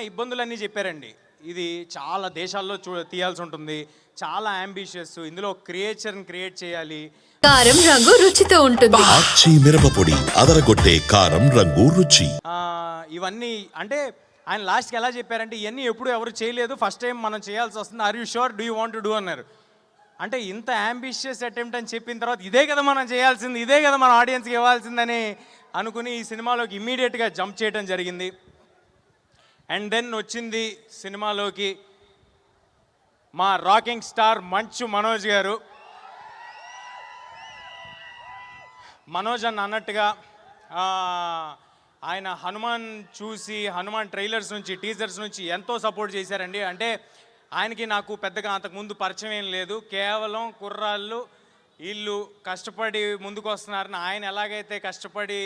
ఇబ్బందులన్నీ చెప్పారండి. ఇది చాలా దేశాల్లో చూ తీయాల్సి ఉంటుంది. చాలా అంబిషియస్ ఇందులో క్రియేచర్ని క్రియేట్ చేయాలి. కారం రంగు రుచితో ఉంటుంది. ఆచి మిరపపొడి అదరగొట్టే కారం రంగు రుచి. ఆ, ఇవన్నీ అంటే ఆయన లాస్ట్కి ఎలా చెప్పారంటే ఇవన్నీ ఎప్పుడు ఎవరు చేయలేదు. ఫస్ట్ టైం మనం చేయాల్సి వస్తుంది. Are you sure do you want to do అన్నారు. అంటే ఇంత అంబిషియస్ అటెంప్ట్ అని చెప్పిన తర్వాత ఇదే కదా మనం చేయాల్సింది. ఇదే కదా మన ఆడియన్స్కి ఇవ్వాల్సిందని అనుకుని ఈ సినిమాలోకి ఇమ్మీడియట్గా జంప్ చేయడం జరిగింది. అండ్ దెన్ వచ్చింది సినిమాలోకి మా రాకింగ్ స్టార్ మంచు మనోజ్ గారు. మనోజ్ అన్న అన్నట్టుగా ఆయన హనుమాన్ చూసి హనుమాన్ ట్రైలర్స్ నుంచి టీజర్స్ నుంచి ఎంతో సపోర్ట్ చేశారండి. అంటే ఆయనకి నాకు పెద్దగా అంతకుముందు పరిచయం ఏం లేదు. కేవలం కుర్రాళ్ళు వీళ్ళు కష్టపడి ముందుకు వస్తున్నారని ఆయన ఎలాగైతే కష్టపడి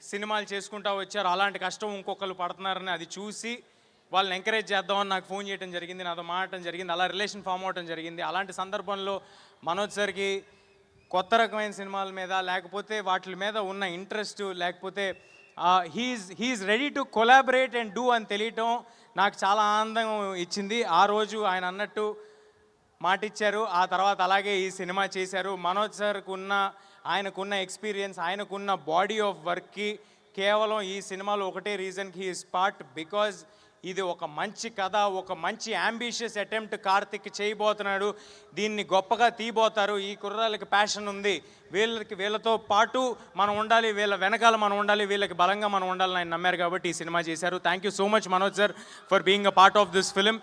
సినిమాలు చేసుకుంటా వచ్చారు. అలాంటి కష్టం ఇంకొకరు పడుతున్నారని అది చూసి వాళ్ళని ఎంకరేజ్ చేద్దామని నాకు ఫోన్ చేయడం జరిగింది నాతో మాట్లాడటం జరిగింది అలా రిలేషన్ ఫామ్ అవటం జరిగింది. అలాంటి సందర్భంలో మనోజ్ సార్కి కొత్త రకమైన సినిమాల మీద లేకపోతే వాటి మీద ఉన్న ఇంట్రెస్ట్ లేకపోతే he's he's ready to collaborate and do అని తెలియటం నాకు చాలా ఆనందం ఇచ్చింది. ఆ రోజు ఆయన అన్నట్టు మాటిచ్చారు. ఆ తర్వాత అలాగే ఈ సినిమా చేశారు. మనోజ్ సార్కు ఉన్న ఆయనకున్న ఎక్స్పీరియన్స్ ఆయనకున్న బాడీ ఆఫ్ వర్క్కి కేవలం ఈ సినిమాలో ఒకటే రీజన్కి హీ స్పాట్ బికాజ్ ఇది ఒక మంచి కథ ఒక మంచి అంబిషియస్ అటెంప్ట్ కార్తిక్ చేయబోతున్నాడు. దీన్ని గొప్పగా తీయబోతారు. ఈ కుర్రాళ్ళకి ప్యాషన్ ఉంది. వీళ్ళకి వీళ్ళతో పాటు మనం ఉండాలి వీళ్ళ వెనకాల మనం ఉండాలి వీళ్ళకి బలంగా మనం ఉండాలని ఆయన నమ్మారు కాబట్టి ఈ సినిమా చేశారు. Thank you so much Manoj sir for being a part of this film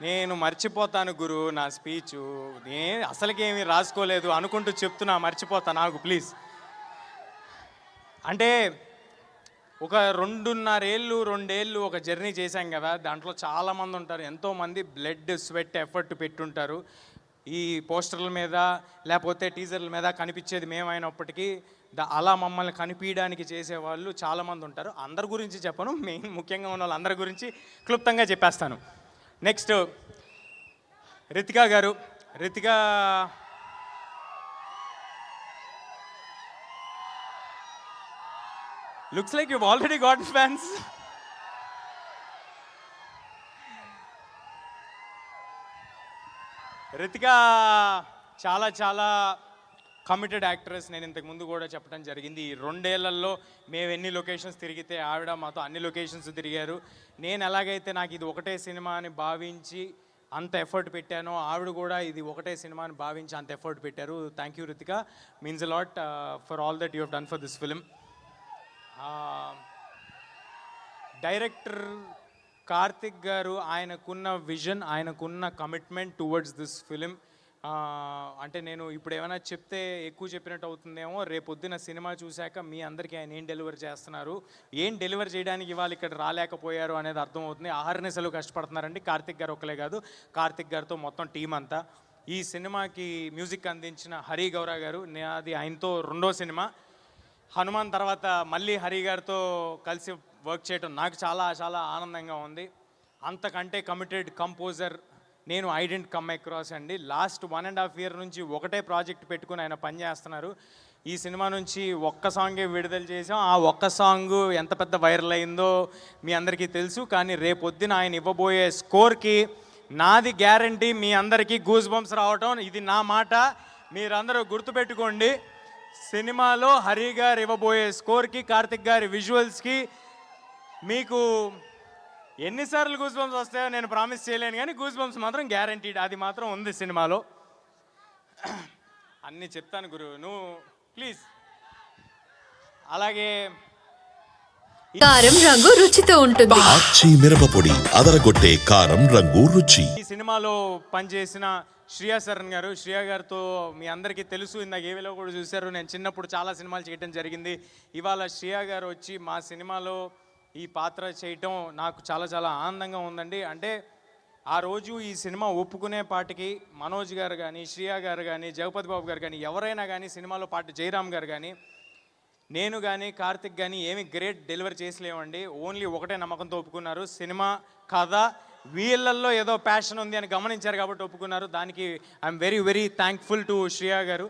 నేను మర్చిపోతాను గురు నా స్పీచ్. నే అసలుకేమి రాసుకోలేదు అనుకుంటూ చెప్తున్నా మర్చిపోతా నాకు ప్లీజ్. అంటే ఒక రెండున్నరేళ్ళు రెండేళ్ళు ఒక జర్నీ చేశాం కదా దాంట్లో చాలామంది ఉంటారు ఎంతోమంది బ్లడ్ స్వెట్ ఎఫర్ట్ పెట్టుంటారు. ఈ పోస్టర్ల మీద లేకపోతే టీజర్ల మీద కనిపించేది మేమైనప్పటికీ ద- అలా మమ్మల్ని కనిపించడానికి చేసేవాళ్ళు చాలామంది ఉంటారు. అందరి గురించి చెప్పను మెయిన్ ముఖ్యంగా ఉన్న వాళ్ళందరి గురించి క్లుప్తంగా చెప్పేస్తాను. నెక్స్ట్ రితికా గారు. Ritika looks like you already got fans. Ritika చాలా చాలా కమిటెడ్ యాక్ట్రెస్ నేను ఇంతకు ముందు కూడా చెప్పడం జరిగింది. ఈ రెండేళ్ళలో మేము ఎన్ని లొకేషన్స్ తిరిగితే ఆవిడ మాతో అన్ని లొకేషన్స్ తిరిగారు. నేను ఎలాగైతే నాకు ఇది ఒకటే సినిమా అని భావించి అంత ఎఫర్ట్ పెట్టానో ఆవిడ కూడా ఇది ఒకటే సినిమా అని భావించి అంత ఎఫర్ట్ పెట్టారు. Thank you Ritika means lot for all that you have done for this film director Karthik గారు ఆయనకున్న విజన్ ఆయనకున్న కమిట్మెంట్ టువర్డ్స్ దిస్ ఫిలిం అంటే నేను ఇప్పుడు ఏమైనా చెప్తే ఎక్కువ చెప్పినట్టు అవుతుందేమో రేపొద్దున సినిమా చూశాక మీ అందరికీ ఆయన ఏం డెలివర్ చేస్తున్నారు ఏం డెలివర్ చేయడానికి ఇవాళ ఇక్కడ రాలేకపోయారు అనేది అర్థమవుతుంది. ఆహారనిసలు కష్టపడుతున్నారండి. కార్తిక్ గారు ఒకలే కాదు కార్తిక్ గారితో మొత్తం టీం అంతా. ఈ సినిమాకి మ్యూజిక్ అందించిన హరి గౌర గారు నాది ఆయనతో రెండో సినిమా. హనుమాన్ తర్వాత మళ్ళీ హరి గారితో కలిసి వర్క్ చేయటం నాకు చాలా చాలా ఆనందంగా ఉంది. అంతకంటే కమిటెడ్ కంపోజర్ నేను ఐ డెంట్ కమ్ అక్రాస్ అండి. Last one and half year నుంచి ఒకటే ప్రాజెక్ట్ పెట్టుకుని ఆయన పనిచేస్తున్నారు ఈ సినిమా నుంచి ఒక్క సాంగే విడుదల చేసాం ఆ ఒక్క సాంగ్ ఎంత పెద్ద వైరల్ అయిందో మీ అందరికీ తెలుసు. కానీ రేపొద్దున ఆయన ఇవ్వబోయే స్కోర్కి నాది గ్యారంటీ మీ అందరికీ గూస్ బంప్స్ రావటం. ఇది నా మాట. మీరందరూ గుర్తుపెట్టుకోండి. సినిమాలో హరి గారు ఇవ్వబోయే స్కోర్కి కార్తిక్ గారి విజువల్స్కి మీకు ఎన్నిసార్లు గూస్ బంప్స్ వస్తాయో నేను ప్రామిస్ చేయలేను కానీ గూస్ బంప్స్ మాత్రం గ్యారంటీడ్ అది మాత్రం ఉంది సినిమాలో. అన్నీ చెప్తాను గురు. నువ్వు ప్లీజ్ అలాగే కారం రంగు రుచితో ఉంటుంది. ఆచి మిరపపొడి అదరగొట్టే కారం రంగు రుచి. ఈ సినిమాలో పనిచేసిన శ్రియా శరణ్ గారు. శ్రియా గారితో మీ అందరికీ తెలుసు. ఇందాక ఏవిలో కూడా చూశారు. నేను చిన్నప్పుడు చాలా సినిమాలు చేయడం జరిగింది. ఇవాళ శ్రియా గారు వచ్చి మా సినిమాలో ఈ పాత్ర చేయటం నాకు చాలా చాలా ఆనందంగా ఉందండి. అంటే ఆ రోజు ఈ సినిమా ఒప్పుకునే పాటికి మనోజ్ గారు కానీ శ్రియా గారు కానీ జగపతి బాబు గారు కానీ ఎవరైనా కానీ సినిమాలో పాటు జయరామ్ గారు కానీ నేను కానీ కార్తిక్ కానీ ఏమి గ్రేట్ డెలివరీ చేసలేమండి. ఓన్లీ ఒకటే నమ్మకంతో ఒప్పుకున్నారు. సినిమా కథ వీళ్ళల్లో ఏదో ప్యాషన్ ఉంది అని గమనించారు కాబట్టి ఒప్పుకున్నారు. దానికి I'm very very thankful to Shriya గారు.